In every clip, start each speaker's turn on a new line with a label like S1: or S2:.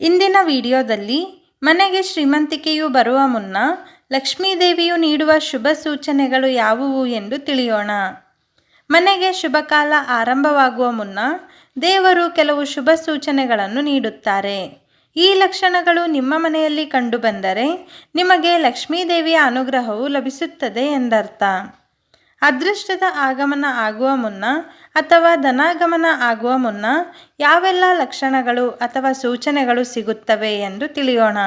S1: ಇಂದಿನ ವಿಡಿಯೋದಲ್ಲಿ ಮನೆಗೆ ಶ್ರೀಮಂತಿಕೆಯು ಬರುವ ಮುನ್ನ ಲಕ್ಷ್ಮೀದೇವಿಯು ನೀಡುವ ಶುಭ ಸೂಚನೆಗಳು ಯಾವುವು ಎಂದು ತಿಳಿಯೋಣ. ಮನೆಗೆ ಶುಭ ಕಾಲ ಆರಂಭವಾಗುವ ಮುನ್ನ ದೇವರು ಕೆಲವು ಶುಭ ಸೂಚನೆಗಳನ್ನು ನೀಡುತ್ತಾರೆ. ಈ ಲಕ್ಷಣಗಳು ನಿಮ್ಮ ಮನೆಯಲ್ಲಿ ಕಂಡುಬಂದರೆ ನಿಮಗೆ ಲಕ್ಷ್ಮೀದೇವಿಯ ಅನುಗ್ರಹವು ಲಭಿಸುತ್ತದೆ ಎಂದರ್ಥ. ಅದೃಷ್ಟದ ಆಗಮನ ಆಗುವ ಮುನ್ನ ಅಥವಾ ಧನಾಗಮನ ಆಗುವ ಮುನ್ನ ಯಾವೆಲ್ಲ ಲಕ್ಷಣಗಳು ಅಥವಾ ಸೂಚನೆಗಳು ಸಿಗುತ್ತವೆ ಎಂದು ತಿಳಿಯೋಣ.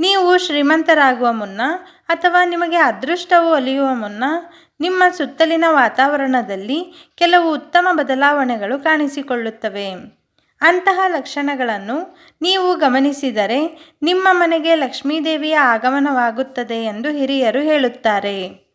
S1: ನೀವು ಶ್ರೀಮಂತರಾಗುವ ಮುನ್ನ ಅಥವಾ ನಿಮಗೆ ಅದೃಷ್ಟವು ಒಲಿಯುವ ಮುನ್ನ ನಿಮ್ಮ ಸುತ್ತಲಿನ ವಾತಾವರಣದಲ್ಲಿ ಕೆಲವು ಉತ್ತಮ ಬದಲಾವಣೆಗಳು ಕಾಣಿಸಿಕೊಳ್ಳುತ್ತವೆ. ಅಂತಹ ಲಕ್ಷಣಗಳನ್ನು ನೀವು ಗಮನಿಸಿದರೆ ನಿಮ್ಮ ಮನೆಗೆ ಲಕ್ಷ್ಮೀದೇವಿಯ ಆಗಮನವಾಗುತ್ತದೆ ಎಂದು ಹಿರಿಯರು ಹೇಳುತ್ತಾರೆ.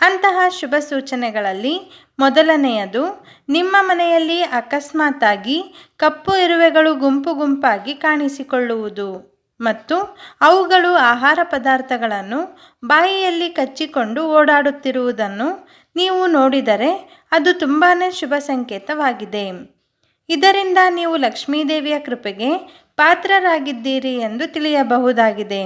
S1: ಅಂತಹ ಶುಭ ಸೂಚನೆಗಳಲ್ಲಿ ಮೊದಲನೆಯದು, ನಿಮ್ಮ ಮನೆಯಲ್ಲಿ ಅಕಸ್ಮಾತ್ತಾಗಿ ಕಪ್ಪು ಇರುವೆಗಳು ಗುಂಪು ಗುಂಪಾಗಿ ಕಾಣಿಸಿಕೊಳ್ಳುವುದು ಮತ್ತು ಅವುಗಳು ಆಹಾರ ಪದಾರ್ಥಗಳನ್ನು ಬಾಯಿಯಲ್ಲಿ ಕಚ್ಚಿಕೊಂಡು ಓಡಾಡುತ್ತಿರುವುದನ್ನು ನೀವು ನೋಡಿದರೆ ಅದು ತುಂಬಾ ಶುಭ ಸಂಕೇತವಾಗಿದೆ. ಇದರಿಂದ ನೀವು ಲಕ್ಷ್ಮೀದೇವಿಯ ಕೃಪೆಗೆ ಪಾತ್ರರಾಗಿದ್ದೀರಿ ಎಂದು ತಿಳಿಯಬಹುದಾಗಿದೆ.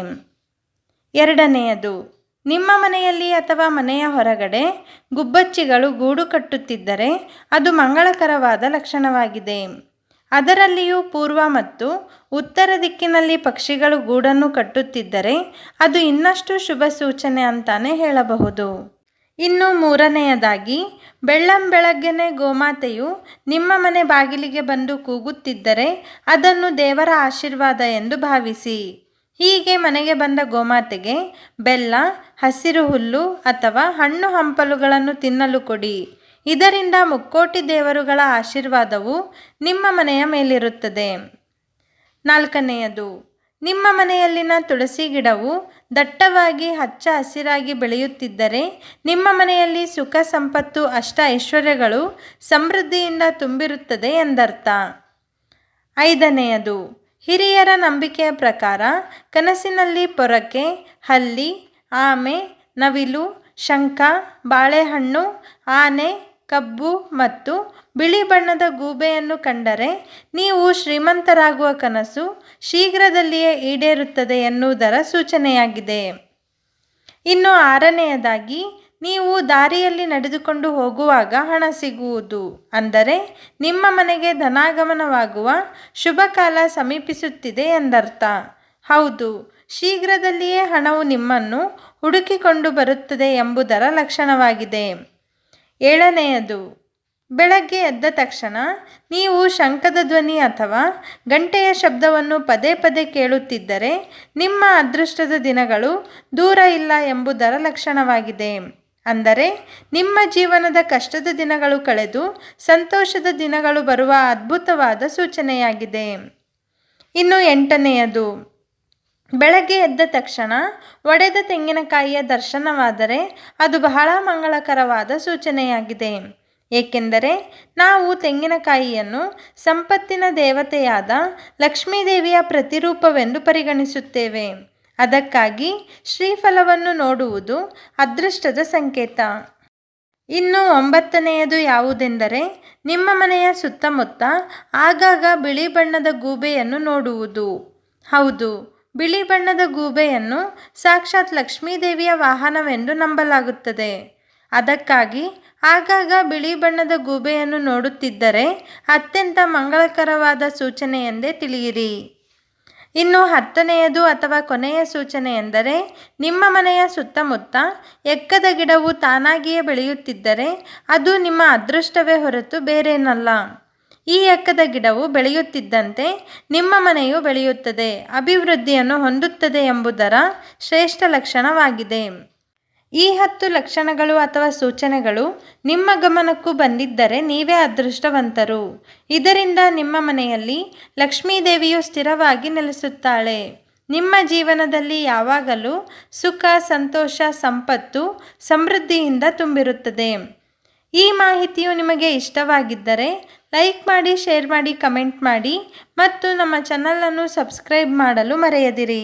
S1: ಎರಡನೆಯದು ನಿಮ್ಮ ಮನೆಯಲ್ಲಿ ಅಥವಾ ಮನೆಯ ಹೊರಗಡೆ ಗುಬ್ಬಚ್ಚಿಗಳು ಗೂಡು ಕಟ್ಟುತ್ತಿದ್ದರೆ ಅದು ಮಂಗಳಕರವಾದ ಲಕ್ಷಣವಾಗಿದೆ. ಅದರಲ್ಲಿಯೂ ಪೂರ್ವ ಮತ್ತು ಉತ್ತರ ದಿಕ್ಕಿನಲ್ಲಿ ಪಕ್ಷಿಗಳು ಗೂಡನ್ನು ಕಟ್ಟುತ್ತಿದ್ದರೆ ಅದು ಇನ್ನಷ್ಟು ಶುಭ ಸೂಚನೆ ಅಂತಾನೆ ಹೇಳಬಹುದು. ಇನ್ನು ಮೂರನೆಯದಾಗಿ, ಬೆಳ್ಳಂ ಬೆಳಗ್ಗೆನೆ ಗೋಮಾತೆಯು ನಿಮ್ಮ ಮನೆ ಬಾಗಿಲಿಗೆ ಬಂದು ಕೂಗುತ್ತಿದ್ದರೆ ಅದನ್ನು ದೇವರ ಆಶೀರ್ವಾದ ಎಂದು ಭಾವಿಸಿ. ಹೀಗೆ ಮನೆಗೆ ಬಂದ ಗೋಮಾತೆಗೆ ಬೆಲ್ಲ, ಹಸಿರು ಹುಲ್ಲು ಅಥವಾ ಹಣ್ಣು ಹಂಪಲುಗಳನ್ನು ತಿನ್ನಲು ಕೊಡಿ. ಇದರಿಂದ ಮುಕ್ಕೋಟಿ ದೇವರುಗಳ ಆಶೀರ್ವಾದವು ನಿಮ್ಮ ಮನೆಯ ಮೇಲಿರುತ್ತದೆ. ನಾಲ್ಕನೆಯದು, ನಿಮ್ಮ ಮನೆಯಲ್ಲಿನ ತುಳಸಿ ಗಿಡವು ದಟ್ಟವಾಗಿ ಹಚ್ಚ ಹಸಿರಾಗಿ ಬೆಳೆಯುತ್ತಿದ್ದರೆ ನಿಮ್ಮ ಮನೆಯಲ್ಲಿ ಸುಖ, ಸಂಪತ್ತು, ಅಷ್ಟ ಐಶ್ವರ್ಯಗಳು ಸಮೃದ್ಧಿಯಿಂದ ತುಂಬಿರುತ್ತದೆ ಎಂದರ್ಥ. ಐದನೆಯದು ಹಿರಿಯರ ನಂಬಿಕೆಯ ಪ್ರಕಾರ ಕನಸಿನಲ್ಲಿ ಪೊರಕೆ, ಹಲ್ಲಿ, ಆಮೆ, ನವಿಲು, ಶಂಖ, ಬಾಳೆಹಣ್ಣು, ಆನೆ, ಕಬ್ಬು ಮತ್ತು ಬಿಳಿ ಬಣ್ಣದ ಗೂಬೆಯನ್ನು ಕಂಡರೆ ನೀವು ಶ್ರೀಮಂತರಾಗುವ ಕನಸು ಶೀಘ್ರದಲ್ಲಿಯೇ ಈಡೇರುತ್ತದೆ ಎನ್ನುವುದರ ಸೂಚನೆಯಾಗಿದೆ. ಇನ್ನು ಆರನೆಯದಾಗಿ ನೀವು ದಾರಿಯಲ್ಲಿ ನಡೆದುಕೊಂಡು ಹೋಗುವಾಗ ಹಣ ಸಿಗುವುದು. ಅಂದರೆ, ನಿಮ್ಮ ಮನೆಗೆ ಧನಾಗಮನವಾಗುವ ಶುಭ ಕಾಲ ಸಮೀಪಿಸುತ್ತಿದೆ ಎಂದರ್ಥ. ಹೌದು, ಶೀಘ್ರದಲ್ಲಿಯೇ ಹಣವು ನಿಮ್ಮನ್ನು ಹುಡುಕಿಕೊಂಡು ಬರುತ್ತದೆ ಎಂಬುದರ ಲಕ್ಷಣವಾಗಿದೆ. ಏಳನೆಯದು, ಬೆಳಗ್ಗೆ ಎದ್ದ ತಕ್ಷಣ ನೀವು ಶಂಖದ ಧ್ವನಿ ಅಥವಾ ಗಂಟೆಯ ಶಬ್ದವನ್ನು ಪದೇ ಪದೇ ಕೇಳುತ್ತಿದ್ದರೆ ನಿಮ್ಮ ಅದೃಷ್ಟದ ದಿನಗಳು ದೂರ ಇಲ್ಲ ಎಂಬುದರ ಲಕ್ಷಣವಾಗಿದೆ. ಅಂದರೆ ನಿಮ್ಮ ಜೀವನದ ಕಷ್ಟದ ದಿನಗಳು ಕಳೆದು ಸಂತೋಷದ ದಿನಗಳು ಬರುವ ಅದ್ಭುತವಾದ ಸೂಚನೆಯಾಗಿದೆ. ಇನ್ನು ಎಂಟನೆಯದು, ಬೆಳಗ್ಗೆ ಎದ್ದ ತಕ್ಷಣ ಒಡೆದ ತೆಂಗಿನಕಾಯಿಯ ದರ್ಶನವಾದರೆ ಅದು ಬಹಳ ಮಂಗಳಕರವಾದ ಸೂಚನೆಯಾಗಿದೆ. ಏಕೆಂದರೆ ನಾವು ತೆಂಗಿನಕಾಯಿಯನ್ನು ಸಂಪತ್ತಿನ ದೇವತೆಯಾದ ಲಕ್ಷ್ಮೀದೇವಿಯ ಪ್ರತಿರೂಪವೆಂದು ಪರಿಗಣಿಸುತ್ತೇವೆ. ಅದಕ್ಕಾಗಿ ಶ್ರೀಫಲವನ್ನು ನೋಡುವುದು ಅದೃಷ್ಟದ ಸಂಕೇತ. ಇನ್ನು ಒಂಬತ್ತನೆಯದು ಯಾವುದೆಂದರೆ, ನಿಮ್ಮ ಮನೆಯ ಸುತ್ತಮುತ್ತ ಆಗಾಗ ಬಿಳಿ ಬಣ್ಣದ ಗೂಬೆಯನ್ನು ನೋಡುವುದು. ಹೌದು, ಬಿಳಿ ಬಣ್ಣದ ಗೂಬೆಯನ್ನು ಸಾಕ್ಷಾತ್ ಲಕ್ಷ್ಮೀದೇವಿಯ ವಾಹನವೆಂದು ನಂಬಲಾಗುತ್ತದೆ. ಅದಕ್ಕಾಗಿ ಆಗಾಗ ಬಿಳಿ ಬಣ್ಣದ ಗೂಬೆಯನ್ನು ನೋಡುತ್ತಿದ್ದರೆ ಅತ್ಯಂತ ಮಂಗಳಕರವಾದ ಸೂಚನೆ ಎಂದೇ ತಿಳಿಯಿರಿ. ಇನ್ನು ಹತ್ತನೆಯದು ಅಥವಾ ಕೊನೆಯ ಸೂಚನೆ ಎಂದರೆ, ನಿಮ್ಮ ಮನೆಯ ಸುತ್ತಮುತ್ತ ಎಕ್ಕದ ಗಿಡವು ತಾನಾಗಿಯೇ ಬೆಳೆಯುತ್ತಿದ್ದರೆ, ಅದು ನಿಮ್ಮ ಅದೃಷ್ಟವೇ ಹೊರತು ಬೇರೇನಲ್ಲ. ಈ ಎಕ್ಕದ ಗಿಡವು ಬೆಳೆಯುತ್ತಿದ್ದಂತೆ ನಿಮ್ಮ ಮನೆಯು ಬೆಳೆಯುತ್ತದೆ, ಅಭಿವೃದ್ಧಿಯನ್ನು ಹೊಂದುತ್ತದೆ ಎಂಬುದರ ಶ್ರೇಷ್ಠ ಲಕ್ಷಣವಾಗಿದೆ. ಈ ಹತ್ತು ಲಕ್ಷಣಗಳು ಅಥವಾ ಸೂಚನೆಗಳು ನಿಮ್ಮ ಗಮನಕ್ಕೂ ಬಂದಿದ್ದರೆ ನೀವೇ ಅದೃಷ್ಟವಂತರು. ಇದರಿಂದ ನಿಮ್ಮ ಮನೆಯಲ್ಲಿ ಲಕ್ಷ್ಮೀದೇವಿಯು ಸ್ಥಿರವಾಗಿ ನೆಲೆಸುತ್ತಾಳೆ. ನಿಮ್ಮ ಜೀವನದಲ್ಲಿ ಯಾವಾಗಲೂ ಸುಖ, ಸಂತೋಷ, ಸಂಪತ್ತು, ಸಮೃದ್ಧಿಯಿಂದ ತುಂಬಿರುತ್ತದೆ. ಈ ಮಾಹಿತಿಯು ನಿಮಗೆ ಇಷ್ಟವಾಗಿದ್ದರೆ ಲೈಕ್ ಮಾಡಿ, ಶೇರ್ ಮಾಡಿ, ಕಮೆಂಟ್ ಮಾಡಿ ಮತ್ತು ನಮ್ಮ ಚಾನಲನ್ನು ಸಬ್ಸ್ಕ್ರೈಬ್ ಮಾಡಲು ಮರೆಯದಿರಿ.